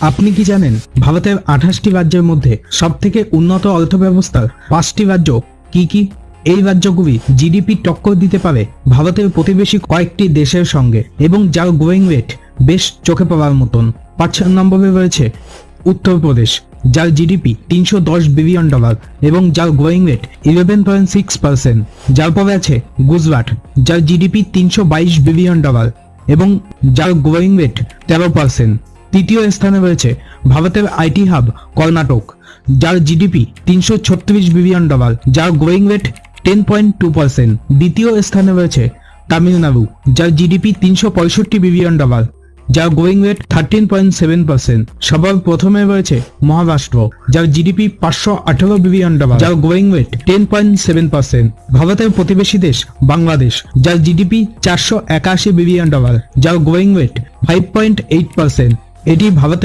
আপনি কি জানেন ভারতের আঠাশটি রাজ্যের মধ্যে সব থেকে উন্নত অর্থব্যবস্থার পাঁচটি রাজ্য কি কি? এই রাজ্যগুলি জিডিপি টক্কর দিতে পারে ভারতের প্রতিবেশী কয়েকটি দেশের সঙ্গে এবং যার গ্রোয়িং রেট বেশ চোখে পড়ার মতন। পাঁচ নম্বরে রয়েছে উত্তরপ্রদেশ, যার জিডিপি তিনশো দশ বিলিয়ন ডলার এবং যার growing rate eleven point six percent যার পরে আছে গুজরাট, যার জিডিপি তিনশো বাইশ বিলিয়ন ডলার এবং যার গ্রোয়িং রেট তেরো পার্সেন্ট তৃতীয় স্থানে রয়েছে ভারতের আইটি হাব, কর্ণাটক, যার জিডিপি তিনশো ছত্রিশ বিলিয়ন ডলার, যার growing rate ten point two percent দ্বিতীয় স্থানে রয়েছে তামিলনাড়ু, যার জিডিপি তিনশো পঁয়ষট্টি বিলিয়ন ডলার, যার growing rate thirteen point seven percent সবার প্রথমে রয়েছে মহারাষ্ট্র, যার জিডিপি পাঁচশো আঠারো বিলিয়ন ডলার, যার growing rate ten point seven percent ভারতের প্রতিবেশী দেশ বাংলাদেশ, যার জিডিপি চারশো একাশি বিলিয়ন ডলার, যার growing rate five point eight percent এটি ভারতের